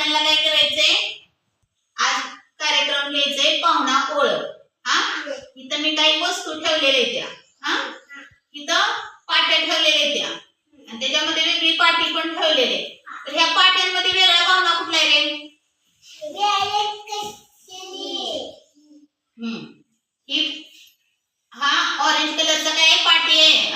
आपल्याला काय करायचंय? आज कार्यक्रम लिहायचंय पाहुणा ओळख. हा? इथं मी काही वस्तू ठेवलेल्या त्या. हा? इथं पाट्या ठेवलेल्या त्या. आणि त्याच्यामध्ये वेगळी पाटी पण ठेवलेले तर ह्या पाट्यांमध्ये वेगळ्या पाहुणा कुठला आहे रे? हम्म. ही हा ऑरेंज कलरचा काय पाटी आहे?